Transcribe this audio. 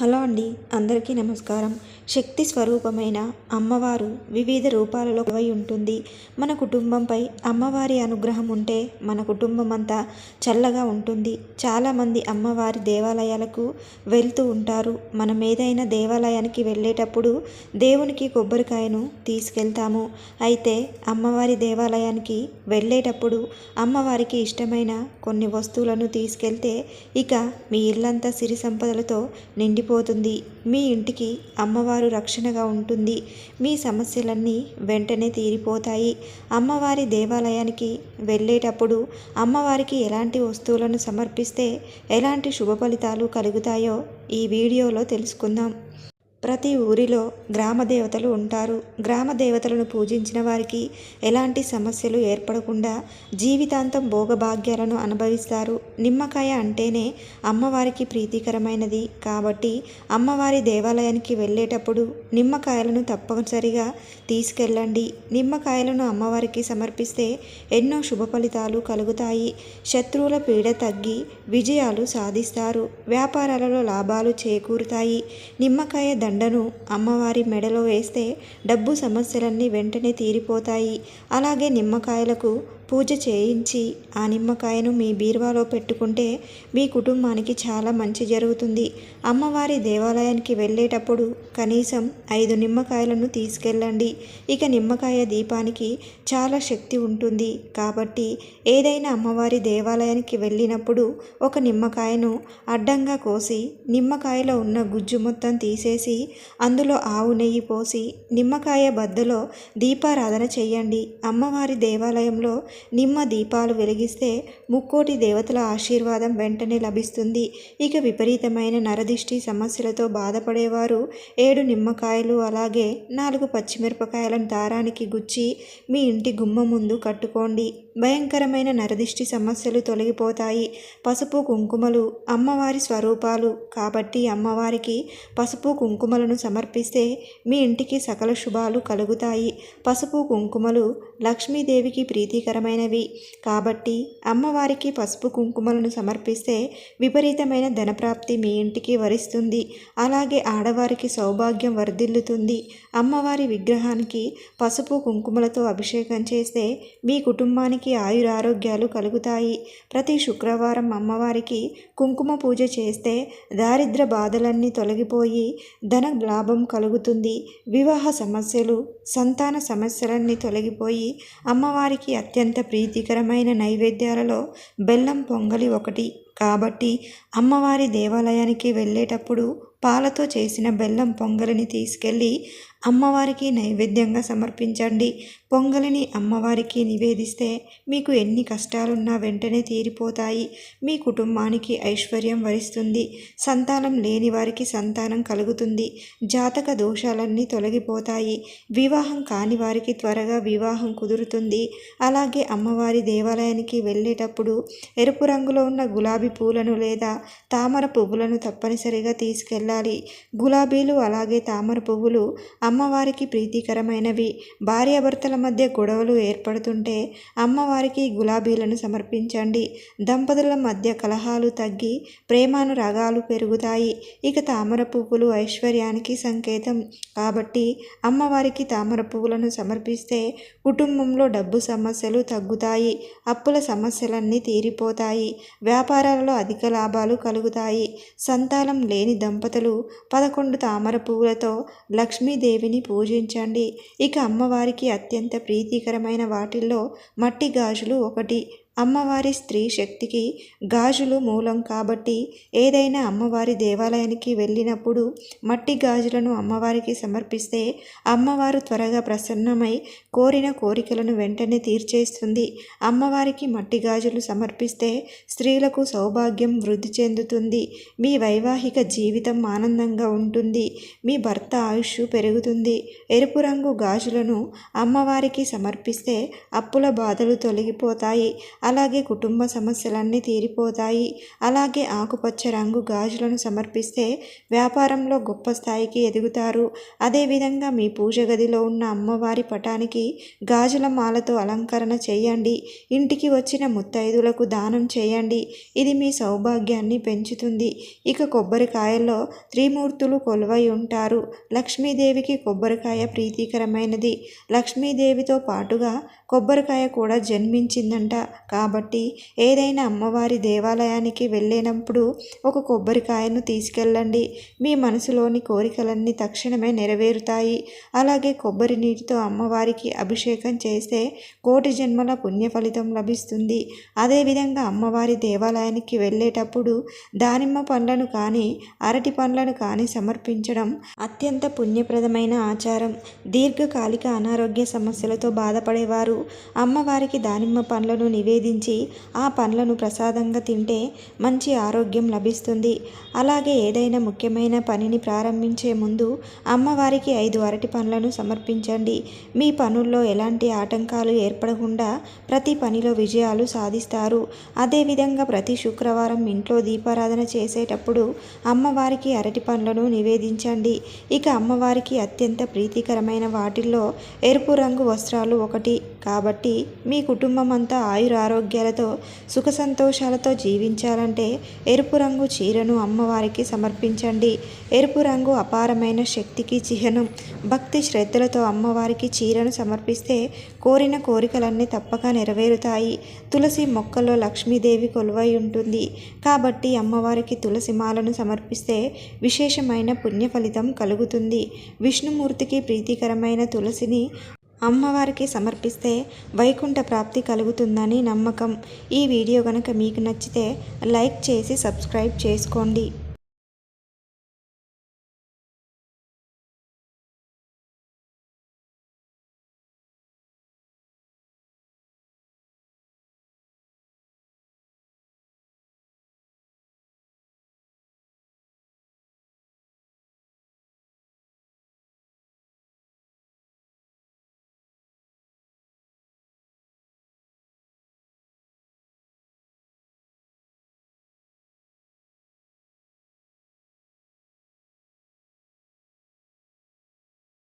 Hello అండి అందరికీ నమస్కారం. శక్తి స్వరూపమైన అమ్మవారు వివిధ రూపాలలో కొలువై ఉంటుంది. మన కుటుంబంపై అమ్మవారి అనుగ్రహం ఉంటే మన కుటుంబం అంతా చల్లగా ఉంటుంది. చాలామంది అమ్మవారి దేవాలయాలకు వెళ్తూ ఉంటారు. మనం ఏదైనా దేవాలయానికి వెళ్ళేటప్పుడు దేవునికి కొబ్బరికాయను తీసుకెళ్తాము. అయితే అమ్మవారి దేవాలయానికి వెళ్ళేటప్పుడు అమ్మవారికి ఇష్టమైన కొన్ని వస్తువులను తీసుకెళ్తే ఇక మీ ఇల్లంతా సిరి సంపదలతో నిండి తొలగిపోతుంది మీ ఇంటికి అమ్మవారు రక్షణగా ఉంటుంది. మీ సమస్యలన్నీ వెంటనే తీరిపోతాయి. అమ్మవారి దేవాలయానికి వెళ్ళేటప్పుడు అమ్మవారికి ఎలాంటి వస్తువులను సమర్పిస్తే ఎలాంటి శుభ ఫలితాలు కలుగుతాయో ఈ వీడియోలో తెలుసుకుందాం. ప్రతి ఊరిలో గ్రామ దేవతలు ఉంటారు. గ్రామ దేవతలను పూజించిన వారికి ఎలాంటి సమస్యలు ఏర్పడకుండా జీవితాంతం భోగభాగ్యాలను అనుభవిస్తారు. నిమ్మకాయ అంటేనే అమ్మవారికి ప్రీతికరమైనది. కాబట్టి అమ్మవారి దేవాలయానికి వెళ్ళేటప్పుడు నిమ్మకాయలను తప్పనిసరిగా తీసుకెళ్ళండి. నిమ్మకాయలను అమ్మవారికి సమర్పిస్తే ఎన్నో శుభ ఫలితాలు కలుగుతాయి. శత్రువుల పీడ తగ్గి విజయాలు సాధిస్తారు. వ్యాపారాలలో లాభాలు చేకూరుతాయి. నిమ్మకాయ దండను అమ్మవారి మెడలో వేస్తే డబ్బు సమస్యలన్నీ వెంటనే తీరిపోతాయి. అలాగే నిమ్మకాయలకు పూజ చేయించి ఆ నిమ్మకాయను మీ బీరువాలో పెట్టుకుంటే మీ కుటుంబానికి చాలా మంచి జరుగుతుంది. అమ్మవారి దేవాలయానికి వెళ్ళేటప్పుడు కనీసం ఐదు నిమ్మకాయలను తీసుకెళ్ళండి. ఇక నిమ్మకాయ దీపానికి చాలా శక్తి ఉంటుంది. కాబట్టి ఏదైనా అమ్మవారి దేవాలయానికి వెళ్ళినప్పుడు ఒక నిమ్మకాయను అడ్డంగా కోసి నిమ్మకాయలో ఉన్న గుజ్జు మొత్తం తీసేసి అందులో ఆవు నెయ్యి పోసి నిమ్మకాయ బద్దలో దీపారాధన చేయండి. అమ్మవారి దేవాలయంలో నిమ్మ దీపాలు వెలిగిస్తే ముక్కోటి దేవతల ఆశీర్వాదం వెంటనే లభిస్తుంది. ఇక విపరీతమైన నరదిష్టి సమస్యలతో బాధపడేవారు ఏడు నిమ్మకాయలు అలాగే నాలుగు పచ్చిమిరపకాయలను దారానికి గుచ్చి మీ ఇంటి గుమ్మ ముందు కట్టుకోండి. భయంకరమైన నరదిష్టి సమస్యలు తొలగిపోతాయి. పసుపు కుంకుమలు అమ్మవారి స్వరూపాలు. కాబట్టి అమ్మవారికి పసుపు కుంకుమలను సమర్పిస్తే మీ ఇంటికి సకల శుభాలు కలుగుతాయి. పసుపు కుంకుమలు లక్ష్మీదేవికి ప్రీతికరమైనవి. కాబట్టి అమ్మవారికి పసుపు కుంకుమలను సమర్పిస్తే విపరీతమైన ధనప్రాప్తి మీ ఇంటికి వరిస్తుంది. అలాగే ఆడవారికి సౌభాగ్యం వర్ధిల్లుతుంది. అమ్మవారి విగ్రహానికి పసుపు కుంకుమలతో అభిషేకం చేస్తే మీ కుటుంబానికి ఆయురారోగ్యాలు కలుగుతాయి. ప్రతి శుక్రవారం అమ్మవారికి కుంకుమ పూజ చేస్తే దారిద్ర బాధలన్నీ తొలగిపోయి ధన లాభం కలుగుతుంది. వివాహ సమస్యలు సంతాన సమస్యలన్నీ తొలగిపోయి అమ్మవారికి అత్యంత ప్రీతికరమైన నైవేద్యాలలో బెల్లం పొంగలి ఒకటి. కాబట్టి అమ్మవారి దేవాలయానికి వెళ్ళేటప్పుడు పాలతో చేసిన బెల్లం పొంగలిని తీసుకెళ్ళి అమ్మవారికి నైవేద్యంగా సమర్పించండి. పొంగలిని అమ్మవారికి నివేదిస్తే మీకు ఎన్ని కష్టాలున్నా వెంటనే తీరిపోతాయి. మీ కుటుంబానికి ఐశ్వర్యం వరిస్తుంది. సంతానం లేని వారికి సంతానం కలుగుతుంది. జాతక దోషాలన్నీ తొలగిపోతాయి. వివాహం కాని వారికి త్వరగా వివాహం కుదురుతుంది. అలాగే అమ్మవారి దేవాలయానికి వెళ్ళేటప్పుడు ఎరుపు రంగులో ఉన్న గులాబీ పూలను లేదా తామర పువ్వులను తప్పనిసరిగా తీసుకెళ్ళాలి. గులాబీలు అలాగే తామర పువ్వులు అమ్మవారికి ప్రీతికరమైనవి. భార్యాభర్తల మధ్య గొడవలు ఏర్పడుతుంటే అమ్మవారికి గులాబీలను సమర్పించండి. దంపతుల మధ్య కలహాలు తగ్గి ప్రేమానురాగాలు పెరుగుతాయి. ఇక తామర పువ్వులు ఐశ్వర్యానికి సంకేతం. కాబట్టి అమ్మవారికి తామర పువ్వులను సమర్పిస్తే కుటుంబంలో డబ్బు సమస్యలు తగ్గుతాయి. అప్పుల సమస్యలన్నీ తీరిపోతాయి. వ్యాపారాలలో అధిక లాభాలు కలుగుతాయి. సంతానం లేని దంపతులు పదకొండు తామర పువ్వులతో దేవిని పూజించండి. ఇక అమ్మవారికి అత్యంత ప్రీతికరమైన వాటిల్లో మట్టి గాజులు ఒకటి అమ్మవారి స్త్రీ శక్తికి గాజులు మూలం కాబట్టి ఏదైనా అమ్మవారి దేవాలయానికి వెళ్ళినప్పుడు మట్టి గాజులను అమ్మవారికి సమర్పిస్తే అమ్మవారు త్వరగా ప్రసన్నమై కోరిన కోరికలను వెంటనే తీర్చేస్తుంది. అమ్మవారికి మట్టి గాజులు సమర్పిస్తే స్త్రీలకు సౌభాగ్యం వృద్ధి చెందుతుంది. మీ వైవాహిక జీవితం ఆనందంగా ఉంటుంది. మీ భర్త ఆయుష్ పెరుగుతుంది. ఎరుపు రంగు గాజులను అమ్మవారికి సమర్పిస్తే అప్పుల బాధలు తొలగిపోతాయి. అలాగే కుటుంబ సమస్యలన్నీ తీరిపోతాయి. అలాగే ఆకుపచ్చ రంగు గాజులను సమర్పిస్తే వ్యాపారంలో గొప్ప స్థాయికి ఎదుగుతారు. అదేవిధంగా మీ పూజ గదిలో ఉన్న అమ్మవారి పటానికి గాజుల మాలతో అలంకరణ చేయండి. ఇంటికి వచ్చిన ముత్తైదులకు దానం చేయండి. ఇది మీ సౌభాగ్యాన్ని పెంచుతుంది. ఇక కొబ్బరికాయల్లో త్రిమూర్తులు కొలువై ఉంటారు. లక్ష్మీదేవికి కొబ్బరికాయ ప్రీతికరమైనది. లక్ష్మీదేవితో పాటుగా కొబ్బరికాయ కూడా జన్మించిందంట. కాబట్టి ఏదైనా అమ్మవారి దేవాలయానికి వెళ్ళినప్పుడు ఒక కొబ్బరికాయను తీసుకెళ్ళండి. మీ మనసులోని కోరికలన్నీ తక్షణమే నెరవేరుతాయి. అలాగే కొబ్బరి నీటితో అమ్మవారికి అభిషేకం చేస్తే కోటి జన్మల పుణ్య ఫలితం లభిస్తుంది. అదేవిధంగా అమ్మవారి దేవాలయానికి వెళ్ళేటప్పుడు దానిమ్మ పండ్లను కానీ అరటి పండ్లను కానీ సమర్పించడం అత్యంత పుణ్యప్రదమైన ఆచారం. దీర్ఘకాలిక అనారోగ్య సమస్యలతో బాధపడేవారు. అమ్మవారికి దానిమ్మ పండ్లను నివేది నివేదించి ఆ పండ్లను ప్రసాదంగా తింటే మంచి ఆరోగ్యం లభిస్తుంది. అలాగే ఏదైనా ముఖ్యమైన పనిని ప్రారంభించే ముందు అమ్మవారికి ఐదు అరటి పండ్లను సమర్పించండి. మీ పనుల్లో ఎలాంటి ఆటంకాలు ఏర్పడకుండా ప్రతి పనిలో విజయాలు సాధిస్తారు. అదేవిధంగా ప్రతి శుక్రవారం ఇంట్లో దీపారాధన చేసేటప్పుడు అమ్మవారికి అరటి పండ్లను నివేదించండి. ఇక అమ్మవారికి అత్యంత ప్రీతికరమైన వాటిల్లో ఎరుపు రంగు వస్త్రాలు ఒకటి. కాబట్టి మీ కుటుంబం అంతా ఆయుర ఆరోగ్యాలతో సుఖ సంతోషాలతో జీవించాలంటే ఎరుపు రంగు చీరను అమ్మవారికి సమర్పించండి. ఎరుపు రంగు అపారమైన శక్తికి చిహ్నం. భక్తి శ్రద్ధలతో అమ్మవారికి చీరను సమర్పిస్తే కోరిన కోరికలన్నీ తప్పక నెరవేరుతాయి. తులసి మొక్కలో లక్ష్మీదేవి కొలువై ఉంటుంది. కాబట్టి అమ్మవారికి తులసి మాలను సమర్పిస్తే విశేషమైన పుణ్య ఫలితం కలుగుతుంది. విష్ణుమూర్తికి ప్రీతికరమైన తులసిని అమ్మవారికి సమర్పిస్తే వైకుంఠ ప్రాప్తి కలుగుతుందని నమ్మకం. ఈ వీడియో కనుక మీకు నచ్చితే లైక్ చేసి సబ్స్క్రైబ్ చేసుకోండి.